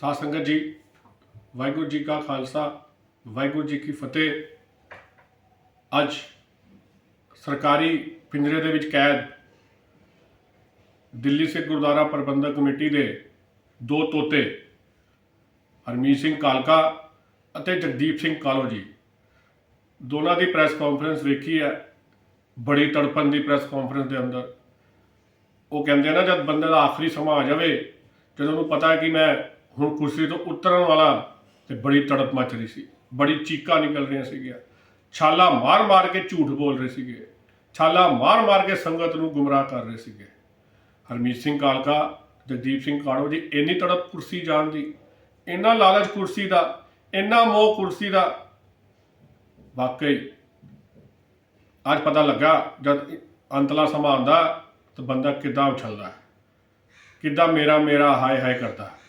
ਸਾਧ ਸੰਗਤ ਜੀ, ਵਾਹਿਗੁਰੂ ਜੀ ਕਾ ਖਾਲਸਾ, ਵਾਹਿਗੁਰੂ ਜੀ ਕੀ ਫਤਿਹ। ਅੱਜ ਸਰਕਾਰੀ ਪਿੰਜਰੇ ਦੇ ਵਿੱਚ ਕੈਦ ਦਿੱਲੀ ਸਿੱਖ ਗੁਰਦੁਆਰਾ ਪ੍ਰਬੰਧਕ ਕਮੇਟੀ ਦੇ ਦੋ ਤੋਤੇ, ਹਰਮੀਤ ਸਿੰਘ ਕਾਲਕਾ ਅਤੇ ਜਗਦੀਪ ਸਿੰਘ ਕਾਲੋ ਜੀ। ਦੋਨਾਂ ਦੀ ਪ੍ਰੈਸ ਕਾਨਫਰੰਸ ਵੇਖੀ ਹੈ, ਬੜੀ ਤੜਪਣ ਦੀ ਪ੍ਰੈਸ ਕਾਨਫਰੰਸ ਦੇ ਅੰਦਰ। ਉਹ ਕਹਿੰਦੇ ਆ ਨਾ, ਜਦ ਬੰਦੇ ਦਾ ਆਖਰੀ ਸਮਾਂ ਆ ਜਾਵੇ, ਜਦੋਂ ਉਹਨੂੰ ਪਤਾ ਹੈ ਕਿ ਮੈਂ ਹੁਣ ਕੁਰਸੀ ਤੋਂ ਉਤਰਨ ਵਾਲਾ ਤੇ ਬੜੀ ਤੜਪ ਮਚ ਰਹੀ ਸੀ। ਬੜੀ ਚੀਕਾਂ ਨਿਕਲ ਰਹੀਆਂ ਸੀਗੀਆਂ। ਛਾਲਾ ਮਾਰ-ਮਾਰ ਕੇ ਝੂਠ ਬੋਲ ਰਹੇ ਸੀਗੇ। ਛਾਲਾ ਮਾਰ-ਮਾਰ ਕੇ ਸੰਗਤ ਨੂੰ ਗੁੰਮਰਾਹ ਕਰ ਰਹੇ ਸੀਗੇ। ਹਰਮੀਤ ਸਿੰਘ ਕਾਲਕਾ, ਜਗਦੀਪ ਸਿੰਘ ਕਾੜੋ ਜੀ, ਇੰਨੀ ਤੜਪ ਕੁਰਸੀ ਜਾਣ ਦੀ, ਇੰਨਾ ਲਾਲਚ ਕੁਰਸੀ ਦਾ, ਇੰਨਾ ਮੋਹ ਕੁਰਸੀ ਦਾ। ਵਾਕਈ, ਅੱਜ ਪਤਾ ਲੱਗਾ ਜਦ ਅੰਤਲਾ ਸਮਾਂ ਆਉਂਦਾ ਤਾਂ ਬੰਦਾ ਕਿੱਦਾਂ ਉਛਲਦਾ। ਕਿੱਦਾਂ ਮੇਰਾ ਮੇਰਾ ਹਾਏ ਹਾਏ ਕਰਦਾ। ਹੈ।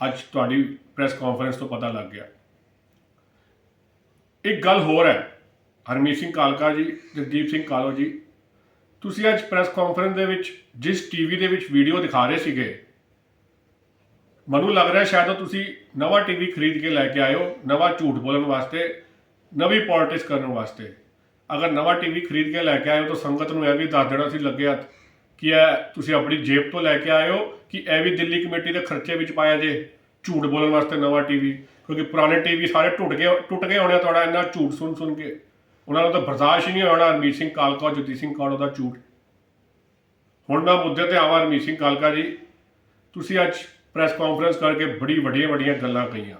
ਅੱਜ ਤੁਹਾਡੀ ਪ੍ਰੈਸ ਕਾਨਫਰੰਸ ਤੋਂ ਪਤਾ ਲੱਗ ਗਿਆ। ਇੱਕ ਗੱਲ ਹੋਰ ਹੈ, ਹਰਮੀਤ ਸਿੰਘ ਕਾਲਕਾ ਜੀ, ਜਗਦੀਪ ਸਿੰਘ ਕਾਲੋ ਜੀ, ਤੁਸੀਂ ਅੱਜ ਪ੍ਰੈਸ ਕਾਨਫਰੰਸ ਦੇ ਵਿੱਚ, ਜਿਸ ਟੀਵੀ ਦੇ ਵਿੱਚ ਵੀਡੀਓ ਦਿਖਾ ਰਹੇ ਸੀਗੇ, ਮੈਨੂੰ ਲੱਗ ਰਿਹਾ ਸ਼ਾਇਦ ਤੁਸੀਂ ਨਵਾਂ ਟੀਵੀ ਖਰੀਦ ਕੇ ਲੈ ਕੇ ਆਇਓ ਨਵਾਂ ਝੂਠ ਬੋਲਣ ਵਾਸਤੇ, ਨਵੀਂ ਪੋਲਿਟਿਕਸ ਕਰਨ ਵਾਸਤੇ। ਅਗਰ ਨਵਾਂ ਟੀਵੀ ਖਰੀਦ ਕੇ ਲੈ ਕੇ ਆਇਓ ਤਾਂ ਸੰਗਤ ਨੂੰ ਇਹ ਵੀ ਦੱਸ ਦੇਣਾ ਸੀ ਲੱਗਿਆ ਕਿ ਇਹ ਤੁਸੀਂ ਆਪਣੀ ਜੇਬ ਤੋਂ ਲੈ ਕੇ ਆਏ ਹੋ ਕਿ ਇਹ ਵੀ ਦਿੱਲੀ ਕਮੇਟੀ ਦੇ ਖਰਚੇ ਵਿੱਚ ਪਾਇਆ ਜੇ ਝੂਠ ਬੋਲਣ ਵਾਸਤੇ ਨਵਾਂ ਟੀਵੀ, ਕਿਉਂਕਿ ਪੁਰਾਣੇ ਟੀਵੀ ਸਾਰੇ ਟੁੱਟ ਗਏ ਟੁੱਟ ਗਏ ਹੋਣੇ ਆ ਤੁਹਾਡਾ, ਇੰਨਾ ਝੂਠ ਸੁਣ ਸੁਣ ਕੇ। ਉਹਨਾਂ ਨੂੰ ਤਾਂ ਬਰਦਾਸ਼ਤ ਹੀ ਨਹੀਂ ਹੋਣਾ, ਹਰਮੀਤ ਸਿੰਘ ਕਾਲਕਾ, ਜਗਦੀਪ ਸਿੰਘ ਕਾਲੋ ਦਾ ਝੂਠ। ਹੁਣ ਮੈਂ ਮੁੱਦੇ ਤੇ ਆਵਾਂ, ਹਰਮੀਤ ਸਿੰਘ ਕਾਲਕਾ ਜੀ। ਤੁਸੀਂ ਅੱਜ ਪ੍ਰੈਸ ਕਾਨਫਰੰਸ ਕਰਕੇ ਬੜੀ ਵੱਡੀਆਂ ਵੱਡੀਆਂ ਗੱਲਾਂ ਕਹੀਆਂ।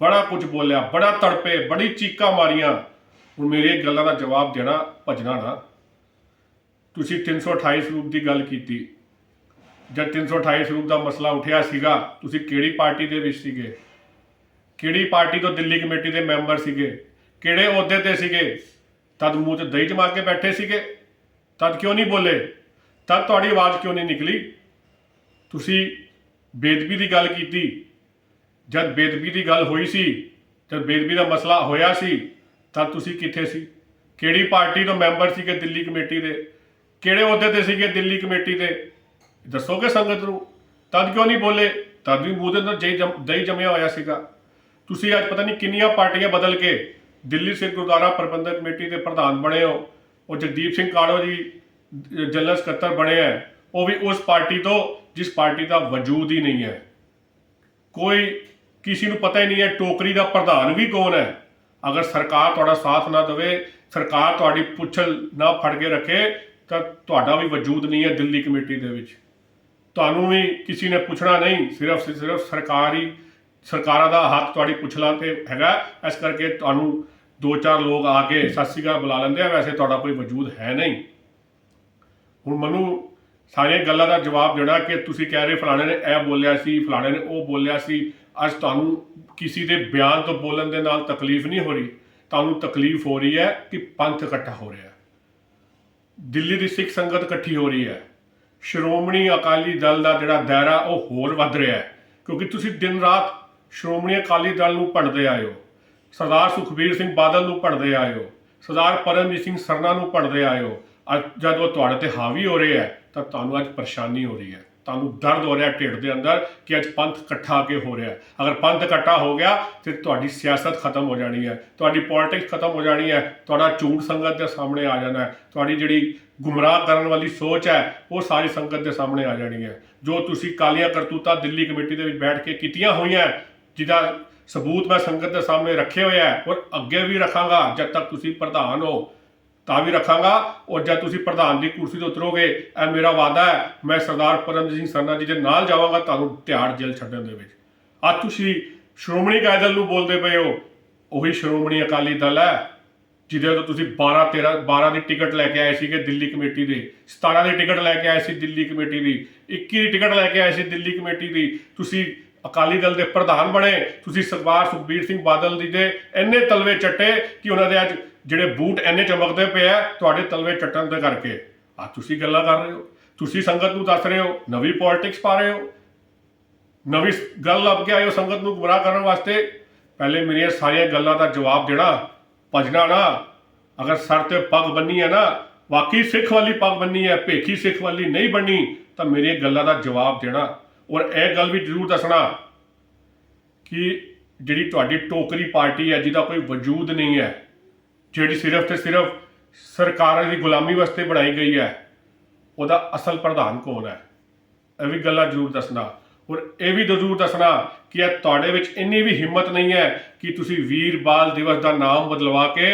ਬੜਾ ਕੁਝ ਬੋਲਿਆ, ਬੜਾ ਤੜਪੇ, ਬੜੀ ਚੀਕਾਂ ਮਾਰੀਆਂ। ਹੁਣ ਮੇਰੀ ਗੱਲਾਂ ਦਾ ਜਵਾਬ ਦੇਣਾ ਭਜਣਾ ਨਾ। ਤੁਸੀਂ 328 ਸਰੂਪ ਦੀ ਗੱਲ ਕੀਤੀ। ਜਦ 328 ਸਰੂਪ ਦਾ ਮਸਲਾ ਉੱਠਿਆ ਸੀਗਾ, ਤੁਸੀਂ ਕਿਹੜੀ ਪਾਰਟੀ ਦੇ ਵਿੱਚ ਸੀਗੇ? ਕਿਹੜੀ ਪਾਰਟੀ ਤੋਂ ਦਿੱਲੀ ਕਮੇਟੀ ਦੇ ਮੈਂਬਰ ਸੀਗੇ? ਕਿਹੜੇ ਅਹੁਦੇ ਤੇ ਸੀਗੇ? ਤਦ ਮੂੰਹ 'ਚ ਦਹੀਂ ਜਮਾ ਕੇ ਬੈਠੇ ਸੀਗੇ। ਤਦ ਕਿਉਂ ਨਹੀਂ ਬੋਲੇ? ਤਦ ਤੁਹਾਡੀ ਆਵਾਜ਼ ਕਿਉਂ ਨਹੀਂ ਨਿਕਲੀ? ਤੁਸੀਂ ਬੇਦਬੀ ਦੀ ਗੱਲ ਕੀਤੀ। ਜਦ ਬੇਦਬੀ ਦੀ ਗੱਲ ਹੋਈ ਸੀ, ਜਦ ਬੇਦਬੀ ਦਾ ਮਸਲਾ ਹੋਇਆ ਸੀ, ਤਦ ਤੁਸੀਂ ਕਿੱਥੇ ਸੀ? ਕਿਹੜੀ ਪਾਰਟੀ ਤੋਂ ਮੈਂਬਰ ਸੀਗੇ ਦਿੱਲੀ ਕਮੇਟੀ ਦੇ? ਕਿਹੜੇ ਅਹੁਦੇ ਤੇ ਸੀਗੇ ਦਿੱਲੀ ਕਮੇਟੀ ਦੇ? ਦੱਸੋਗੇ ਸੰਗਤ ਨੂੰ? ਤਦ ਕਿਉਂ ਨਹੀਂ ਬੋਲੇ? ਤਦ ਵੀ ਮੂੰਹ ਦੇ ਅੰਦਰ ਦਹੀਂ ਜਮ- ਦਹੀਂ ਜੰਮਿਆ ਹੋਇਆ ਸੀਗਾ। ਤੁਸੀਂ ਅੱਜ ਪਤਾ ਨਹੀਂ ਕਿੰਨੀਆਂ ਪਾਰਟੀਆਂ ਬਦਲ ਕੇ ਦਿੱਲੀ ਸਿੱਖ ਗੁਰਦੁਆਰਾ ਪ੍ਰਬੰਧਕ ਕਮੇਟੀ ਦੇ ਪ੍ਰਧਾਨ ਬਣੇ ਹੋ। ਉਹ ਜਗਦੀਪ ਸਿੰਘ ਕਾਲੋ ਜੀ ਜਨਰਲ ਸਕੱਤਰ ਬਣੇ ਹੈ। ਉਹ ਵੀ ਉਸ ਪਾਰਟੀ ਤੋਂ, ਜਿਸ ਪਾਰਟੀ ਦਾ ਵਜੂਦ ਹੀ ਨਹੀਂ ਹੈ। ਕੋਈ ਕਿਸੇ ਨੂੰ ਪਤਾ ਹੀ ਨਹੀਂ ਹੈ, ਟੋਕਰੀ ਦਾ ਪ੍ਰਧਾਨ ਵੀ ਕੌਣ ਹੈ? ਅਗਰ ਸਰਕਾਰ ਤੁਹਾਡਾ ਸਾਥ ਨਾ ਦੇਵੇ, ਸਰਕਾਰ ਤੁਹਾਡੀ ਪੁੱਛਲ ਨਾ ਫੜ ਕੇ ਰੱਖੇ ਤਾਂ ਤੁਹਾਡਾ ਵੀ ਵਜੂਦ ਨਹੀਂ ਹੈ ਦਿੱਲੀ ਕਮੇਟੀ ਦੇ ਵਿੱਚ। ਤੁਹਾਨੂੰ ਵੀ ਕਿਸੇ ਨੇ ਪੁੱਛਣਾ ਨਹੀਂ, ਸਿਰਫ ਸਿਰਫ ਸਰਕਾਰੀ ਸਰਕਾਰਾਂ ਦਾ ਹੱਥ ਤੁਹਾਡੀ ਪੁੱਛਲਾਂ ਤੇ ਹੈਗਾ। ਇਸ ਕਰਕੇ ਤੁਹਾਨੂੰ ਦੋ ਚਾਰ ਲੋਕ ਆ ਕੇ ਸਤਿ ਸ਼੍ਰੀ ਅਕਾਲ ਬੁਲਾ ਲੈਂਦੇ ਆ। ਵੈਸੇ ਤੁਹਾਡਾ ਕੋਈ ਵਜੂਦ ਹੈ ਨਹੀਂ। ਹੁਣ ਮੈਨੂੰ ਸਾਰੀਆਂ ਗੱਲਾਂ ਦਾ ਜਵਾਬ ਦੇਣਾ ਕਿ ਤੁਸੀਂ ਕਹਿ ਰਹੇ ਫਲਾਣੇ ਨੇ ਇਹ ਬੋਲਿਆ ਸੀ, ਫਲਾਣੇ ਨੇ ਉਹ ਬੋਲਿਆ ਸੀ। ਅੱਜ ਤੁਹਾਨੂੰ ਕਿਸੇ ਦੇ ਬਿਆਨ ਤੋਂ ਬੋਲਣ ਦੇ ਨਾਲ ਤਕਲੀਫ ਨਹੀਂ ਹੋ ਰਹੀ। ਤੁਹਾਨੂੰ ਤਕਲੀਫ ਹੋ ਰਹੀ ਹੈ ਕਿ ਪੰਥ ਇਕੱਠਾ ਹੋ ਰਿਹਾ ਹੈ। ਦਿੱਲੀ ਦੀ ਸਿੱਖ ਸੰਗਤ ਇਕੱਠੀ ਹੋ ਰਹੀ ਹੈ। ਸ਼੍ਰੋਮਣੀ ਅਕਾਲੀ ਦਲ ਦਾ ਜਿਹੜਾ ਦਾਇਰਾ, ਉਹ ਹੋਰ ਵੱਧ ਰਿਹਾ ਹੈ। ਕਿਉਂਕਿ ਤੁਸੀਂ ਦਿਨ ਰਾਤ ਸ਼੍ਰੋਮਣੀ ਅਕਾਲੀ ਦਲ ਨੂੰ ਪੜਦੇ ਆਏ ਹੋ। ਸਰਦਾਰ ਸੁਖਬੀਰ ਸਿੰਘ ਬਾਦਲ ਨੂੰ ਪੜਦੇ ਆਇਓ ਸਰਦਾਰ ਪਰਮਜੀਤ ਸਿੰਘ ਸਰਨਾ ਨੂੰ ਪੜਦੇ ਆਏ ਹੋ। ਅੱਜ ਜਦ ਉਹ ਤੁਹਾਡੇ ਤੇ ਹਾਵੀ ਹੋ ਰਹੇ ਹੈ, ਤਾਂ ਤੁਹਾਨੂੰ ਅੱਜ ਪਰੇਸ਼ਾਨੀ ਹੋ ਰਹੀ ਹੈ। ਤੁਹਾਨੂੰ ਦਰਦ ਹੋ ਰਿਹਾ, ਢਿੱਡ ਦੇ ਅੰਦਰ, ਕਿ ਅੱਜ ਪੰਥ ਇਕੱਠਾ ਆ ਕੇ ਹੋ ਰਿਹਾ। ਅਗਰ ਪੰਥ ਇਕੱਠਾ ਹੋ ਗਿਆ, ਫਿਰ ਤੁਹਾਡੀ ਸਿਆਸਤ ਖਤਮ ਹੋ ਜਾਣੀ ਹੈ। ਤੁਹਾਡੀ ਪੋਲਿਟਿਕਸ ਖਤਮ ਹੋ ਜਾਣੀ ਹੈ। ਤੁਹਾਡਾ ਝੂਠ ਸੰਗਤ ਦੇ ਸਾਹਮਣੇ ਆ ਜਾਣਾ ਹੈ। ਤੁਹਾਡੀ ਜਿਹੜੀ ਗੁੰਮਰਾਹ ਕਰਨ ਵਾਲੀ ਸੋਚ ਹੈ, ਉਹ ਸਾਰੀ ਸੰਗਤ ਦੇ ਸਾਹਮਣੇ ਆ ਜਾਣੀ ਹੈ। ਜੋ ਤੁਸੀਂ ਕਾਲੀਆਂ ਕਰਤੂਤਾਂ ਦਿੱਲੀ ਕਮੇਟੀ ਦੇ ਵਿੱਚ ਬੈਠ ਕੇ ਕੀਤੀਆਂ ਹੋਈਆਂ, ਜਿਹਦਾ ਸਬੂਤ ਮੈਂ ਸੰਗਤ ਦੇ ਸਾਹਮਣੇ ਰੱਖੇ ਹੋਇਆ ਹੈ ਔਰ ਅੱਗੇ ਵੀ ਰੱਖਾਂਗਾ, ਜਦ ਤੱਕ ਤੁਸੀਂ ਪ੍ਰਧਾਨ ਹੋ। ਤਾਂ ਵੀ ਰੱਖਾਂਗਾ। ਔਰ ਜਦ ਤੁਸੀਂ ਪ੍ਰਧਾਨ ਦੀ ਕੁਰਸੀ ਤੋਂ ਉਤਰੋਗੇ, ਇਹ ਮੇਰਾ ਵਾਅਦਾ ਹੈ, ਮੈਂ ਸਰਦਾਰ ਪਰਮਜੀਤ ਸਿੰਘ ਸਰਨਾ ਜੀ ਦੇ ਨਾਲ ਜਾਵਾਂਗਾ ਤੁਹਾਨੂੰ ਤਿਆੜ ਜੇਲ੍ਹ ਛੱਡਣ ਦੇ ਵਿੱਚ। ਅੱਜ ਤੁਸੀਂ ਸ਼੍ਰੋਮਣੀ ਅਕਾਲੀ ਦਲ ਨੂੰ ਬੋਲਦੇ ਪਏ ਹੋ, ਉਹੀ ਸ਼੍ਰੋਮਣੀ ਅਕਾਲੀ ਦਲ ਹੈ, ਜਿਹਦੇ ਤੋਂ ਤੁਸੀਂ 12 13 12 ਦੀ ਟਿਕਟ ਲੈ ਕੇ ਆਏ ਸੀਗੇ ਦਿੱਲੀ ਕਮੇਟੀ ਦੀ 17 ਦੀ ਟਿਕਟ ਲੈ ਕੇ ਆਏ ਸੀ ਦਿੱਲੀ ਕਮੇਟੀ ਦੀ 21 ਦੀ ਟਿਕਟ ਲੈ ਕੇ ਆਏ ਸੀ ਦਿੱਲੀ ਕਮੇਟੀ ਦੀ। ਤੁਸੀਂ ਅਕਾਲੀ ਦਲ ਦੇ ਪ੍ਰਧਾਨ ਬਣੇ। ਤੁਸੀਂ ਸਰਦਾਰ ਸੁਖਬੀਰ ਸਿੰਘ ਬਾਦਲ ਜੀ ਦੇ ਇੰਨੇ ਤਲਵੇ ਚੱਟੇ ਕਿ ਉਹਨਾਂ ਦੇ ਅੱਜ ਜਿਹੜੇ ਬੂਟ ਇੰਨੇ ਚਮਕਦੇ ਪਏ ਆ, ਤੁਹਾਡੇ ਤਲਵੇ ਚੱਟਣ ਦੇ ਕਰਕੇ। ਆ ਤੁਸੀਂ ਗੱਲਾਂ ਕਰ ਰਹੇ ਹੋ। ਤੁਸੀਂ ਸੰਗਤ ਨੂੰ ਦੱਸ ਰਹੇ ਹੋ, ਨਵੀਂ ਪੋਲਿਟਿਕਸ ਪਾ ਰਹੇ ਹੋ। ਨਵੀਂ ਗੱਲ ਲੱਭ ਕੇ ਆਏ ਹੋ ਸੰਗਤ ਨੂੰ ਗੁੰਮਰਾਹ ਕਰਨ ਵਾਸਤੇ। ਪਹਿਲੇ ਮੇਰੀਆਂ ਸਾਰੀਆਂ ਗੱਲਾਂ ਦਾ ਜਵਾਬ ਦੇਣਾ, ਭਜਣਾ ਨਾ। ਅਗਰ ਸਰ ਤੇ ਪੱਗ ਬੰਨੀ ਹੈ ਨਾ, ਵਾਕਈ ਸਿੱਖ ਵਾਲੀ ਪੱਗ ਬੰਨੀ ਹੈ, ਭੇਖੀ ਸਿੱਖ ਵਾਲੀ ਨਹੀਂ ਬੰਨੀ, ਤਾਂ ਮੇਰੀਆਂ ਗੱਲਾਂ ਦਾ ਜਵਾਬ ਦੇਣਾ। ਔਰ ਇਹ ਗੱਲ ਵੀ ਜ਼ਰੂਰ ਦੱਸਣਾ ਕਿ ਜਿਹੜੀ ਤੁਹਾਡੀ ਟੋਕਰੀ ਪਾਰਟੀ ਹੈ, ਜਿਹਦਾ ਕੋਈ ਵਜੂਦ ਨਹੀਂ ਹੈ, ਜਿਹੜੀ ਸਿਰਫ ਤੇ ਸਿਰਫ ਸਰਕਾਰਾਂ ਦੀ ਗੁਲਾਮੀ ਵਾਸਤੇ ਬਣਾਈ ਗਈ ਹੈ, ਉਹਦਾ ਅਸਲ ਪ੍ਰਧਾਨ ਕੌਣ ਹੈ? ਇਹ ਵੀ ਗੱਲਾਂ ਜ਼ਰੂਰ ਦੱਸਣਾ। ਔਰ ਇਹ ਵੀ ਜ਼ਰੂਰ ਦੱਸਣਾ ਕਿ ਇਹ ਤੁਹਾਡੇ ਵਿੱਚ ਇੰਨੀ ਵੀ ਹਿੰਮਤ ਨਹੀਂ ਹੈ ਕਿ ਤੁਸੀਂ ਵੀਰ ਬਾਲ ਦਿਵਸ ਦਾ ਨਾਮ ਬਦਲਵਾ ਕੇ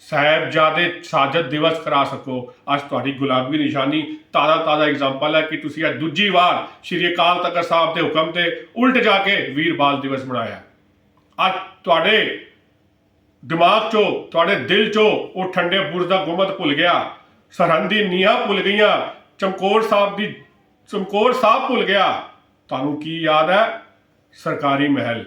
ਸਾਹਿਬਜ਼ਾਦੇ ਸਾਜਦ ਦਿਵਸ ਕਰਾ ਸਕੋ। ਅੱਜ ਤੁਹਾਡੀ ਗੁਲਾਬੀ ਨਿਸ਼ਾਨੀ ਤਾਜ਼ਾ ਤਾਜ਼ਾ ਐਗਜ਼ਾਮਪਲ ਹੈ ਕਿ ਤੁਸੀਂ ਅੱਜ ਦੂਜੀ ਵਾਰ ਸ਼੍ਰੀ ਅਕਾਲ ਤਖਤ ਸਾਹਿਬ ਦੇ ਹੁਕਮ ਤੇ ਉਲਟ ਜਾ ਕੇ ਵੀਰ ਬਾਲ ਦਿਵਸ ਮਨਾਇਆ। ਅੱਜ ਤੁਹਾਡੇ ਦਿਮਾਗ 'ਚੋਂ, ਤੁਹਾਡੇ ਦਿਲ 'ਚੋਂ ਉਹ ਠੰਡੇ ਬੁਰਜ ਦਾ ਗੁੰਮਤ ਭੁੱਲ ਗਿਆ। ਸਰਹੰਦੀ ਨੀਹਾਂ ਭੁੱਲ ਗਈਆਂ। ਚਮਕੌਰ ਸਾਹਿਬ ਦੀ, ਚਮਕੌਰ ਸਾਹਿਬ ਭੁੱਲ ਗਿਆ। ਤੁਹਾਨੂੰ ਕੀ ਯਾਦ ਹੈ? ਸਰਕਾਰੀ ਮਹਿਲ।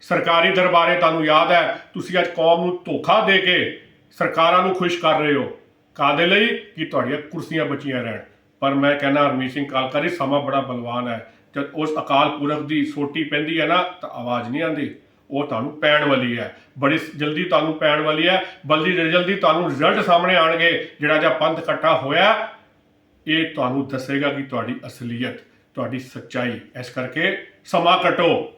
ਸਰਕਾਰੀ ਦਰਬਾਰੇ ਤੁਹਾਨੂੰ ਯਾਦ ਹੈ, ਤੁਸੀਂ ਅੱਜ ਕੌਮ ਨੂੰ ਧੋਖਾ ਦੇ ਕੇ ਸਰਕਾਰਾਂ ਨੂੰ ਖੁਸ਼ ਕਰ ਰਹੇ ਹੋ? ਕਾਦੇ ਲਈ? ਕਿ ਤੁਹਾਡੀਆਂ ਕੁਰਸੀਆਂ ਬਚੀਆਂ ਰਹਿਣ। ਪਰ ਮੈਂ ਕਹਿੰਦਾ, ਹਰਮੀਤ ਸਿੰਘ ਕਾਲਕਾਰੀ ਸਮਾਂ ਬੜਾ ਬਲਵਾਨ ਹੈ। ਜਦ ਉਸ ਅਕਾਲ ਪੁਰਖ ਦੀ ਸੋਟੀ ਪੈਂਦੀ ਹੈ ਨਾ, ਤਾਂ ਆਵਾਜ਼ ਨਹੀਂ ਆਉਂਦੀ। ਉਹ ਤੁਹਾਨੂੰ ਪੈਣ ਵਾਲੀ ਹੈ। ਬੜੀ ਜਲਦੀ ਤੁਹਾਨੂੰ ਪੈਣ ਵਾਲੀ ਹੈ। ਬਲਦੀ ਜਲਦੀ ਤੁਹਾਨੂੰ ਰਿਜ਼ਲਟ ਸਾਹਮਣੇ ਆਣਗੇ ਜਿਹੜਾ ਜਿਹਾ ਪੰਥ ਇਕੱਠਾ ਹੋਇਆ, ਇਹ ਤੁਹਾਨੂੰ ਦੱਸੇਗਾ ਕਿ ਤੁਹਾਡੀ ਅਸਲੀਅਤ, ਤੁਹਾਡੀ ਸੱਚਾਈ। ਇਸ ਕਰਕੇ ਸਮਾਂ ਕੱਟੋ।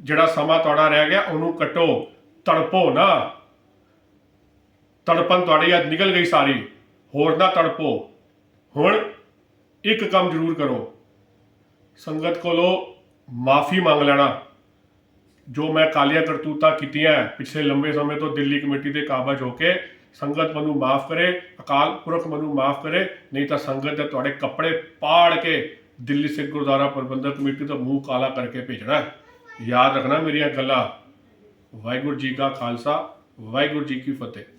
ਜਿਹੜਾ ਸਮਾਂ ਤੁਹਾਡਾ ਰਹਿ ਗਿਆ, ਉਹਨੂੰ ਕੱਟੋ। ਤੜਪੋ ਨਾ। ਤੜਪਨ ਤੁਹਾਡੇ ਅੱਜ ਨਿਕਲ ਗਈ ਸਾਰੀ। ਹੋਰ ਨਾ ਤੜਪੋ। ਹੁਣ ਇੱਕ ਕੰਮ ਜ਼ਰੂਰ ਕਰੋ। ਸੰਗਤ ਕੋਲੋਂ ਮਾਫੀ ਮੰਗ ਲੈਣਾ। ਜੋ ਮੈਂ ਕਾਲੀਆਂ ਕਰਤੂਤਾਂ ਕੀਤੀਆਂ ਪਿਛਲੇ ਲੰਬੇ ਸਮੇਂ ਤੋਂ ਦਿੱਲੀ ਕਮੇਟੀ ਦੇ ਕਾਬਜ ਹੋ ਕੇ, ਸੰਗਤ ਮੈਨੂੰ ਮਾਫ ਕਰੇ, ਅਕਾਲ ਪੁਰਖ ਮੈਨੂੰ ਮਾਫ ਕਰੇ, ਨਹੀਂ ਤਾਂ ਸੰਗਤ ਦੇ ਤੁਹਾਡੇ ਕੱਪੜੇ ਪਾੜ ਕੇ ਦਿੱਲੀ ਸਿੱਖ ਗੁਰਦੁਆਰਾ ਪ੍ਰਬੰਧਕ ਕਮੇਟੀ ਦਾ ਮੂੰਹ ਕਾਲਾ ਕਰਕੇ ਭੇਜਣਾ ਯਾਦ ਰੱਖਣਾ ਮੇਰੀਆਂ ਗੱਲਾਂ। ਵਾਹਿਗੁਰੂ ਜੀ ਕਾ ਖਾਲਸਾ, ਵਾਹਿਗੁਰੂ ਜੀ ਕੀ ਫਤਿਹ।